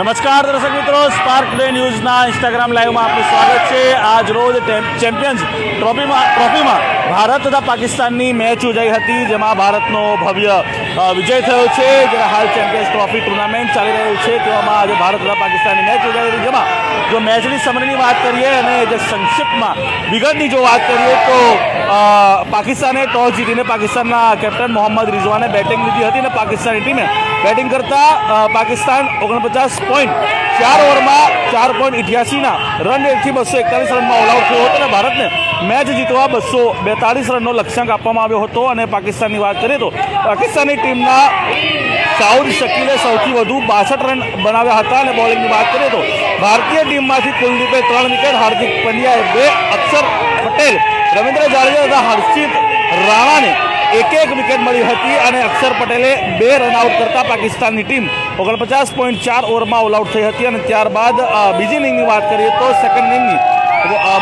નમસ્કાર દર્શક મિત્રો સ્પાર્ક ડે ન્યૂઝના ઇન્સ્ટાગ્રામ લાઈવમાં આપનું સ્વાગત છે. આજ રોજ ચેમ્પિયન્સ ટ્રોફીમાં ટ્રોફીમાં ભારત તથા પાકિસ્તાનની મેચ યોજાઈ હતી, જેમાં ભારતનો ભવ્ય વિજય થયો છે. જેના હાલ ચેમ્પિયન્સ ટ્રોફી ટુર્નામેન્ટ ચાલી રહ્યું છે, તેવામાં આજે ભારત તથા પાકિસ્તાનની મેચ યોજાઈ હતી જેમાં જો મેચની સમરની વાત કરીએ અને જે સંક્ષિપ્તમાં વિગતની જો વાત કરીએ તો પાકિસ્તાને ટોસ જીતીને પાકિસ્તાનના કેપ્ટન મોહમ્મદ રિઝવાને બેટિંગ લીધી હતી અને પાકિસ્તાની ટીમે બેટિંગ કરતા પાકિસ્તાન ઓગણપચાસ પોઈન્ટ ચાર ઓવરમાં ચાર પોઈન્ટ ઇઠ્યાસીના રન રેટથી બસો એકતાલીસ રનમાં ઓલ આઉટ થયો હતો અને ભારતને મેચ જીતવા બસો બેતાલીસ રનનો લક્ષ્યાંક આપવામાં આવ્યો હતો અને પાકિસ્તાનની વાત કરીએ તો પાકિસ્તાની ટીમના સાઉદ શકીલે સૌથી વધુ બાસઠ રન બનાવ્યા હતા અને બોલિંગની વાત કરીએ તો ભારતીય ટીમમાંથી કુલદીપે ત્રણ વિકેટ, હાર્દિક પંડ્યાએ બે, અક્ષર પટેલ, રવિન્દ્ર જાડેજા તથા હર્ષિત રાણાને એક એક વિકેટ મળી હતી અને અક્ષર પટેલે બે રન આઉટ કરતા પાકિસ્તાનની ટીમ ઓગણપચાસ પોઈન્ટ ચાર ઓવરમાં ઓલ આઉટ થઈ હતી અને ત્યારબાદ બીજી ઇનિંગની વાત કરીએ તો સેકન્ડ ઇનિંગની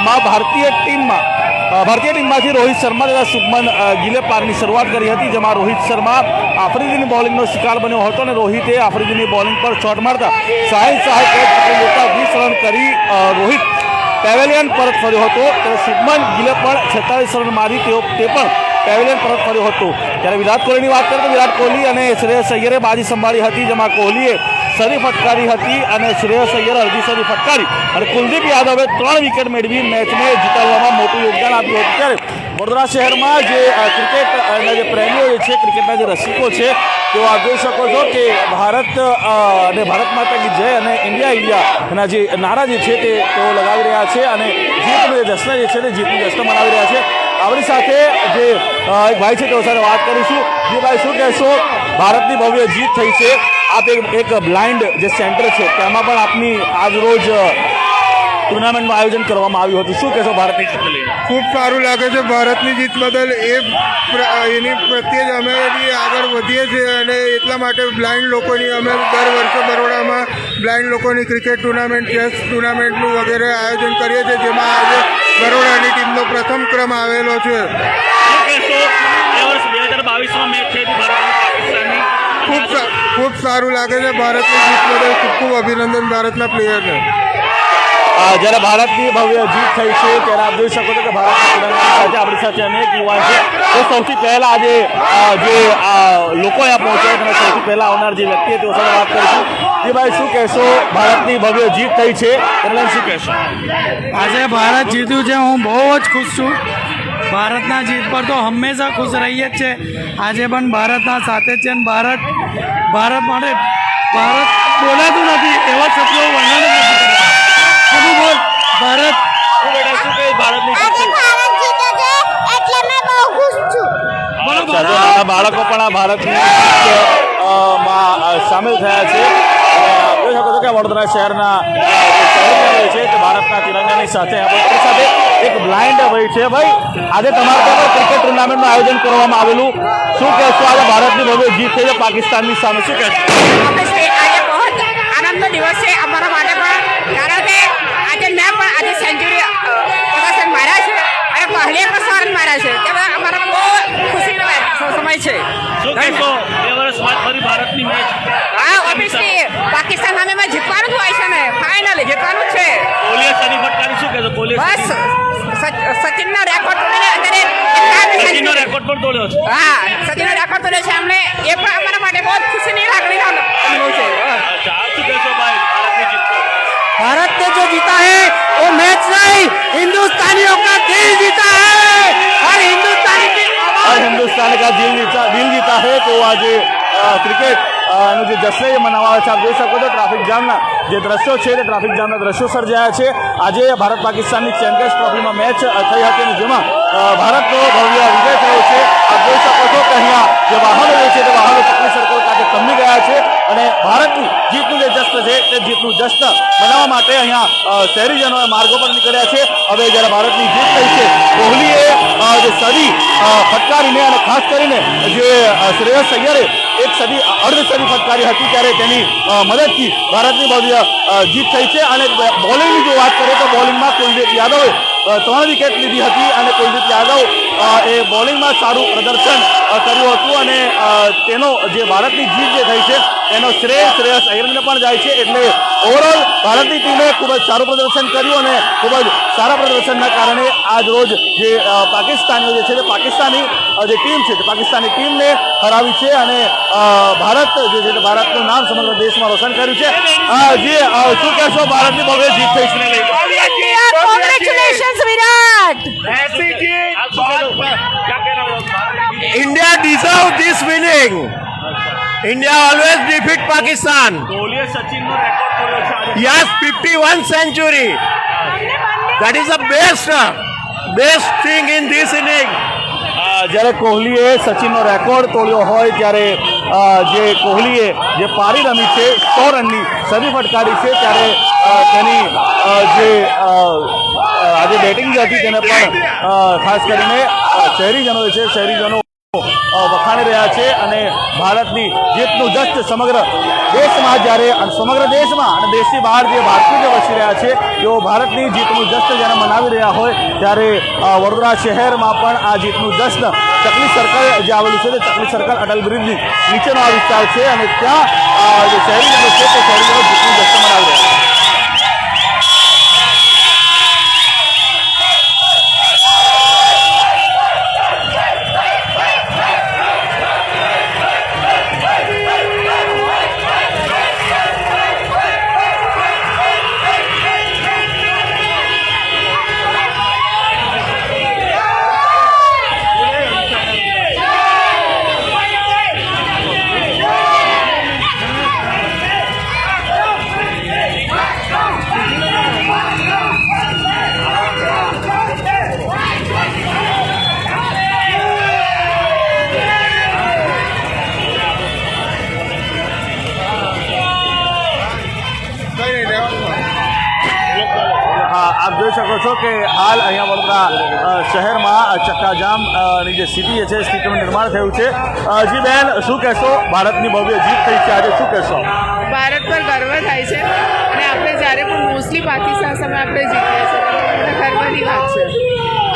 માં ભારતીય ટીમમાં ભારતીય ટીમમાંથી રોહિત શર્મા તથા શુભમન ગિલે પારની શરૂઆત કરી હતી, જેમાં રોહિત શર્મા આફ્રિદીની બોલિંગનો શિકાર બન્યો હતો અને રોહિતે આફ્રિદીની બોલિંગ પર શોટ મારતા સાહિલ શાહે કેચ વીસ રન કરી રોહિત પેવેલિયન પરત ફર્યો હતો. ત્યારે શુભમન ગિલે પણ છેતાલીસ રન મારી તેઓ, તે પણ પેવેલિયન પરત ફર્યો હતો. ત્યારે વિરાટ કોહલીની વાત કરીએ તો વિરાટ કોહલી અને શ્રેયસ અય્યરે બાજી સંભાળી હતી, જેમાં કોહલીએ સદી ફટકારી હતી અને શ્રેયસ અય્યર અડધી સદી ફટકારી. અને કુલદીપ યાદવે ત્રણ વિકેટ મેળવી મેચને જીતાડવામાં મોટું યોગદાન આપ્યું હતું. ત્યારે વડોદરા શહેરમાં જે ક્રિકેટ અને જે પ્રેમીઓ છે ક્રિકેટના જે રસિકો છે, તેઓ આપ જોઈ શકો છો કે ભારત અને ભારત માતા કી જય અને ઇન્ડિયા ઇન્ડિયા એના જે નારા જે છે તે તેઓ લગાવી રહ્યા છે અને જીતનું જે જશ્ન જે છે તે જીતનું જશ્ન મનાવી રહ્યા છે. આપણી સાથે જે એક ભાઈ છે, તેઓ સાથે વાત કરીશું. જે ભાઈ શું કહેશો? ભારતની ભવ્ય જીત થઈ છે. આપ એક એક બ્લાઇન્ડ જે સેન્ટર છે તેમાં પણ આપની આજ રોજ ટુર્નામેન્ટનું આયોજન કરવામાં આવ્યું હતું. શું કહેશો ભારતની જીત ખૂબ સારું લાગે છે ભારતની જીત બદલ. એ પ્ર- એની પ્રત્યે જ અમે બી આગળ વધીએ છીએ અને એટલા માટે બ્લાઇન્ડ લોકોની અમે દર વર્ષે બરોડામાં બ્લાઇન્ડ લોકોની ક્રિકેટ ટુર્નામેન્ટ ચેસ ટુર્નામેન્ટનું વગેરે આયોજન કરીએ છીએ જેમાં આજે બરોડાની ટીમનો પ્રથમ ક્રમ આવેલો છે. ખૂબ સા- ખૂબ સારું લાગે છે. ભારતની જીત બદલ ખૂબ ખૂબ અભિનંદન ભારતના પ્લેયરને. જ્યારે ભારતની ભવ્ય જીત થઈ છે ત્યારે આપ જોઈ શકો છો કે ભારતના સાથે આપણી સાથે અનેક યુવાન છે. તો સૌથી પહેલા આજે જે લોકો અહીંયા પહોંચ્યા છે અને સૌથી પહેલા આવનાર જે વ્યક્તિ તેઓ સાથે વાત કરીશું કે ભાઈ શું કહેશો? ભારતની ભવ્ય જીત થઈ છે. એટલે શું કહેશો? આજે ભારત જીત્યું છે હું બહુ જ ખુશ છું. ભારતના જીત પર તો હંમેશા ખુશ રહીએ જ છે. આજે પણ ભારતના સાથે જ છે અને ભારત ભારત માટે ભારત બોલાતું નથી એવા શબ્દો વર્ણન નથી બોલ ભારત બાળકો પણ આ ભારતની જીત, અ, માં અ, સામેલ થયા છે. જોઈ શકો છો કે વડોદરા શહેરના છે ભારતના તિરંગાની સાથે આપણી સાથે એક બ્લાઇન્ડ ભાઈ છે ભાઈ. આજે તમારા ત્યાં ક્રિકેટ ટુર્નામેન્ટનું આયોજન કરવામાં આવેલું. શું કહેશો? આજે ભારતની ભવ્ય જીત થઈ છે પાકિસ્તાનની સામે. શું કહેશો? દિવસ છે. અમારા માટે સચિનનો રેકોર્ડ તોડીને અત્યારે એટલા સચિનનો century- રેકોર્ડ પણ તોડ્યો છે હા સચિનનો રેકોર્ડ તોડ્યો છે એમણે એ પણ અમારા માટે બહુ જ ખુશીની લાગણીનો અનુભવ છે અચ્છા આપ શું કહેશો ભાઈ ભારતની જીત પર? भारत ने जो जीता है वो मैच नहीं हिंदुस्तानियों का दिल जीता है और हिंदुस्तानी की और हिंदुस्तान का दिल जीता दिल जीता है तो आज અ, ક્રિકેટ અ, નું જે જશ્ન એ છે આપ જોઈ શકો છો. ટ્રાફિક જામના જે દ્રશ્યો છે તે ટ્રાફિક જામના દ્રશ્યો સર્જાયા છે. આજે ભારત પાકિસ્તાનની ચેમ્પિયન્સ ટ્રોફીમાં મેચ થઈ હતી અને જેમાં ભારતનો ભવ્ય વિજય થયો છે. આપ જોઈ શકો છો કે અહીંયા જે વાહનો છે તે વાહનો ચકલી સર્કલ ખાતે કમી ગયા છે અને ભારતની જીતનું જે જશ્ન છે તે જીતનું જશ્ન મનાવવા માટે અહીંયા અ, શહેરીજનો માર્ગો પર નીકળ્યા છે. હવે જ્યારે ભારતની જીત થઈ છે કોહલીએ જે સદી ફટકારીને અને ખાસ કરીને જે શ્રેયસ અય્યરે એક સદી અર્ધ સદી ફટકારી હતી ત્યારે તેની મદદથી ભારતની બાજુ જીત થઈ છે. અને બોલિંગની જો વાત કરીએ તો બોલિંગમાં કુલદીપ યાદવે ત્રણ વિકેટ લીધી હતી અને કુલદીપ યાદવ એ બોલિંગમાં સારું પ્રદર્શન કર્યું હતું અને તેનો જે ભારતની જીત જે થઈ છે એનો શ્રેય શ્રેયસ અયરને પણ જાય છે એટલે ઓવરઓલ ભારતની ટીમે ખૂબ જ સારું પ્રદર્શન કર્યું અને ખૂબ જ સારા પ્રદર્શનના કારણે આજ રોજ જે પાકિસ્તાનીઓ જે છે તે પાકિસ્તાની જે ટીમ છે તે પાકિસ્તાની ટીમને હરાવી છે અને ભારત જે છે તે ભારતનું નામ સમગ્ર દેશમાં રોશન કર્યું છે. જે જી શું કહેશો? ભારતની ભવ્ય જીત થઈ છે. India congratulations Virat India deserve this winning. India always defeat Pakistan. કોહલીએ સચિનનો રેકોર્ડ તોડ્યો છે આજે. Yes, 51 century. That is the best, best thing in this inning. જ્યારે કોહલીએ સચિનનો રેકોર્ડ તોડ્યો હોય ત્યારે જે કોહલીએ જે પારી રમી છે સો રનની સદી ફટકારી છે ત્યારે તેની જે આજે બેટિંગ જે હતી તેને પણ ખાસ કરીને શહેરીજનો છે શહેરીજનો વખાણી રહ્યા છે અને ભારતની જીતનું જસ્ટ સમગ્ર દેશમાં જ્યારે સમગ્ર દેશમાં અને દેશની બહાર જે ભારતીય વસી રહ્યા છે, તેઓ ભારતની જીતનું જશ્ન જ્યારે મનાવી રહ્યા હોય, ત્યારે વડોદરા શહેરમાં પણ આ જીતનું જશ્ન ચકલી સર્કલ જે આવેલું છે તે ચકલી સર્કલ અટલ બ્રિજની નીચેનો આ વિસ્તાર છે અને ત્યાં જે શહેરીજનો છે તે શહેરીજનો જીતનું જશ્ન મનાવી રહ્યા છે. સ્થિતિ છે સ્થિતિનું નિર્માણ થયું છે. જી બેન, શું કહેશો? ભારતની ભવ્ય જીત થઈ છે આજે, શું કહેશો? ભારત પર ગર્વ થાય છે અને આપણે જ્યારે પણ મોસ્ટલી પાકિસ્તાન સામે આપણે જીતીએ છીએ ગર્વની વાત છે.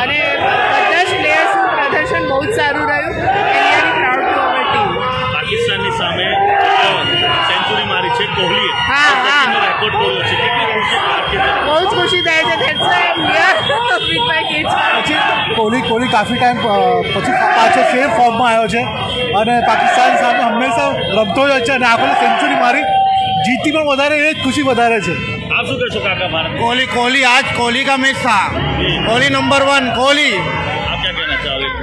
અને બધા જ પ્લેયર્સનું પ્રદર્શન બહુ જ સારું રહ્યું and really proud to our team પાકિસ્તાનની સામે હા હા. બહુ જ ખુશી થાય છે પછી કોહલી કોહલી કાફી ટાઈમ પછી પાછો સેમ ફોર્મમાં આવ્યો છે. અને પાકિસ્તાન સામે હંમેશા રમતો જ છે અને આખો સેન્ચુરી મારી જીતી પણ વધારે એ જ ખુશી વધારે છે. આપ શું કહેશો કાકા ભારત કોહલી કોહલી આજ કોહલી કા મેચ થા? Kohli number one Kohli.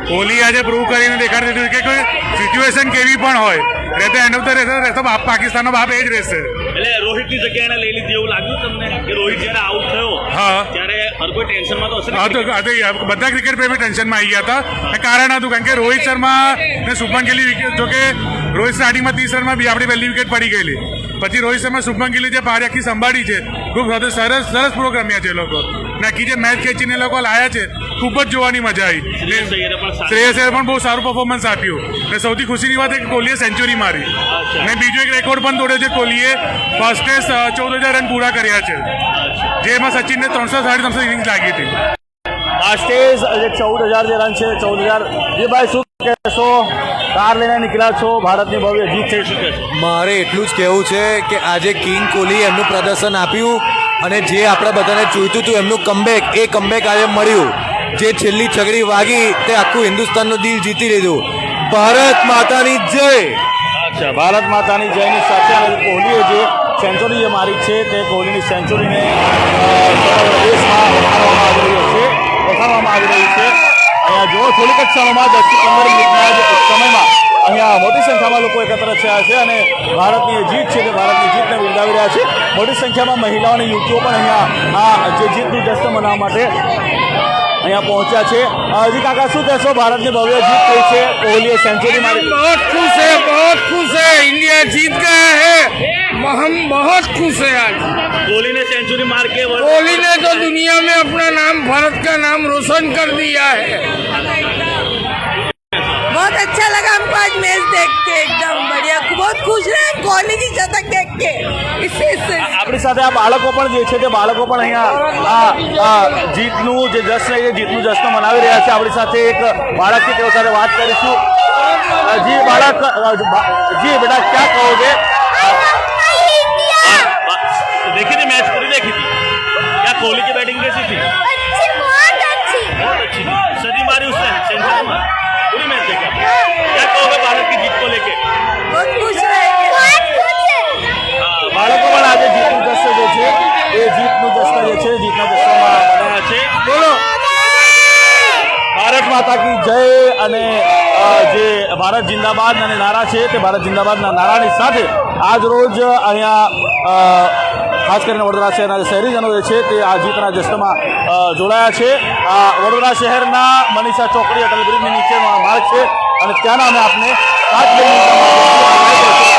Kohli આજે પ્રૂવ કરીને દેખાડી દીધું કે કોઈ સિચ્યુએશન કેવી પણ હોય. રહેતો એન્ડ ઓફ ધ રહેતો રહેતો બાપ પાકિસ્તાનનો બાપ એ જ રહેશે. એટલે રોહિતની જગ્યા એને લઈ લીધી એવું લાગ્યું તમને કે રોહિત જ્યારે આઉટ થયો હા. ત્યારે હર કોઈ ટેન્શનમાં તો હશે હા તો બધા ક્રિકેટ પ્રેમી ટેન્શનમાં આવી ગયા હતા. કારણ હતું કારણ કે રોહિત શર્મા ને શુભમન ગિલી વિકેટ જો કે રોહિત સ્ટાર્ટિંગમાં ત્રીસ રનમાં બી આપણી પહેલી વિકેટ પડી ગયેલી. પછી રોહિત શર્મા શુભમન ગિલી જે પારી આખી સંભાળી છે ખૂબ સરસ સરસ પ્રોગ્રામ રમ્યા છે એ લોકો. નાખી જે મેચ ખેંચીને લોકો લાયા છે ખૂબ જ જોવાની મજા આવી. શ્રેયસ અય્યરે પણ શ્રેયસ અય્યરે પણ બહુ સારું પરફોર્મન્સ આપ્યું. અને સૌથી ખુશીની વાત એ કે કોહલીએ સેન્ચુરી મારી. અને બીજો એક રેકોર્ડ પણ તોડ્યો છે કોહલીએ ફર્સ્ટ ચૌદ હજાર રન પૂરા કર્યા છે. જેમાં સચિનને ત્રણસો સાડી ત્રણસો ઇનિંગ્સ લાગી હતી. આ સ્ટેજ જે ચૌદ હજાર જે રન છે ચૌદ હજાર. જે ભાઈ શું કહેશો? કાર લઈને નીકળ્યા છો ભારતની ભવ્ય જીત છે. મારે એટલું જ કહેવું છે કે આજે કિંગ કોહલી એમનું પ્રદર્શન આપ્યું અને જે આપણે બધાને જોઈતું હતું એમનું કમબેક એ કમબેક આજે મળ્યું. જે છેલ્લી છગડી વાગી તે આખું હિન્દુસ્તાનનું દિલ જીતી લીધું. ભારત માતાની જય. અચ્છા, ભારત માતાની જયની સાથે અને કોહલીએ જે સેન્ચુરી જે મારી છે તે કોહલીની સેન્ચુરીને દેશમાં વખાણવામાં આવી રહ્યો છે. વખાણવામાં આવી રહી છે. અહીંયા જો થોડીક જ ક્ષણોમાં સમયમાં અહીંયા મોટી સંખ્યામાં લોકો એકત્ર થયા છે અને ભારતની જીત છે તે ભારતની જીતને બિરદાવી રહ્યા છે. મોટી સંખ્યામાં મહિલાઓ અને યુવતીઓ પણ અહીંયા આ જે જીતનું જશ્ન મનાવવા માટે અહીંયા પહોંચ્યા છે અ, જી કાકા શું કહેશો ભારતની ભવ્ય જીત થઈ છે કોહલીએ સેન્ચુરી મારી बहुत खुश है बहुत खुश है इंडिया जीत गया है हम बहुत खुश है आज कोहली ने सेंचुरी मार के वर्ल्ड कोहली ने तो दुनिया में अपना नाम भारत का नाम रोशन कर दिया है बहुत अच्छा लगा हमको आज मैच देख के एकदम बढ़िया बहुत खुश रहे कोहली की शतक देख के इससे आप આપણી સાથે આ બાળકો પણ જે છે તે બાળકો પણ અહીંયા આ આ જીતનું જે જશ્ન છે જીતનું જશ્ન મનાવી રહ્યા છે આપણી સાથે એક બાળક છે તેઓ સાથે વાત કરીશું અ, જી બાળક અ, બા- જી બેટા क्या कहोगे बा- देखी थी मैच पूरी देखी थी क्या कोहली की बैटिंग कैसी थी बहुत अच्छी सदी मारी उसने सेंचुरी में पूरी मैच देखा જય અને જે ભારત જિંદાબાદ અને નારા છે તે ભારત જિંદાબાદના નારાની સાથે આજ રોજ અહીંયા ખાસ કરીને વડોદરા શહેરના જે શહેરીજનો જે છે તે આ જીતના જશ્નમાં જોડાયા છે. આ વડોદરા શહેરના મનીષા ચોકડી અટલ બ્રિજની નીચેનો આ માર્ગ છે અને ત્યાંના અમે આપને ખાસ મિનિટના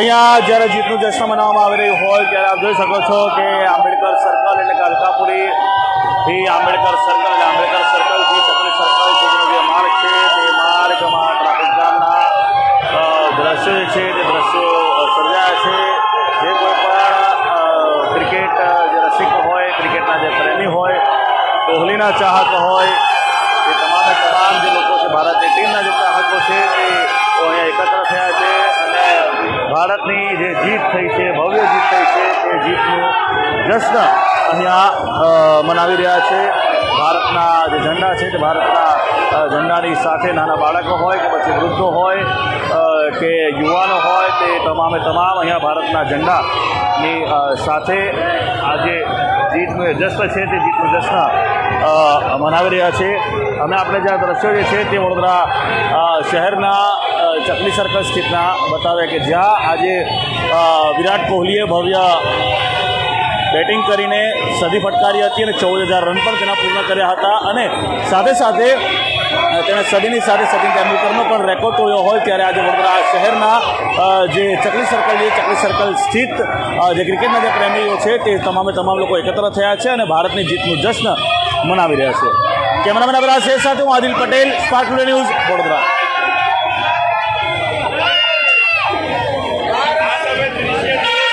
અહીંયા જ્યારે જીતનું જશ્ન મનાવવામાં આવી રહ્યું હોય ત્યારે આપ જોઈ શકો છો કે આંબેડકર સર્કલ એટલે કે અલકાપુરી. થી આંબેડકર સર્કલ એટલે આંબેડકર સર્કલથી ચકલી સર્કલ સુધીનો જે માર્ગ છે તે માર્ગમાં ટ્રાફિક જામના દ્રશ્યો જે છે તે દ્રશ્યો સર્જાયા છે. જે કોઈ પણ ક્રિકેટ જે રસિક હોય, ક્રિકેટના જે પ્રેમી હોય, કોહલીના ચાહક હોય એ તમામે તમામ જે લોકો છે ભારતની ટીમના જેટલા હકો છે તે અહીંયા એકત્ર થયા છે અને ભારતની જે જીત થઈ છે, ભવ્ય જીત થઈ છે તે જીતનું જશ્ન અહીંયા મનાવી રહ્યા છે. ભારતના જે ઝંડા છે તે ભારતના ઝંડાની સાથે નાના બાળકો હોય કે પછી વૃદ્ધો હોય કે યુવાનો હોય, તે તમામે તમામ અહીંયા ભારતના ઝંડાની સાથે આજે જીતનું જશ્ન છે, તે જીતનું જશ્ન મનાવી રહ્યા છે. અમે આપણે જે આ દ્રશ્યો જે છે તે વડોદરા શહેરના ચકલી સર્કલ સ્થિતના બતાવે કે જ્યાં આજે વિરાટ કોહલીએ ભવ્ય બેટિંગ કરીને સદી ફટકારી હતી અને ચૌદ હજાર રન પણ તેના પૂર્ણ કર્યા હતા. અને સાથે સાથે તેણે સદીની સાથે સચિન તેંડુલકરનો પણ રેકોર્ડ તોડ્યો હોય ત્યારે આજે વડોદરા શહેરના જે ચકલી સર્કલ છે ચકલી સર્કલ સ્થિત જે ક્રિકેટના જે પ્રેમીઓ છે તે તમામે તમામ લોકો એકત્ર થયા છે અને ભારતની જીતનું જશ્ન મનાવી રહ્યા છે. કેમેરામેન અબરાજ શેર સાથે હું આદિલ પટેલ સ્પાર્ક ન્યૂઝ વડોદરા.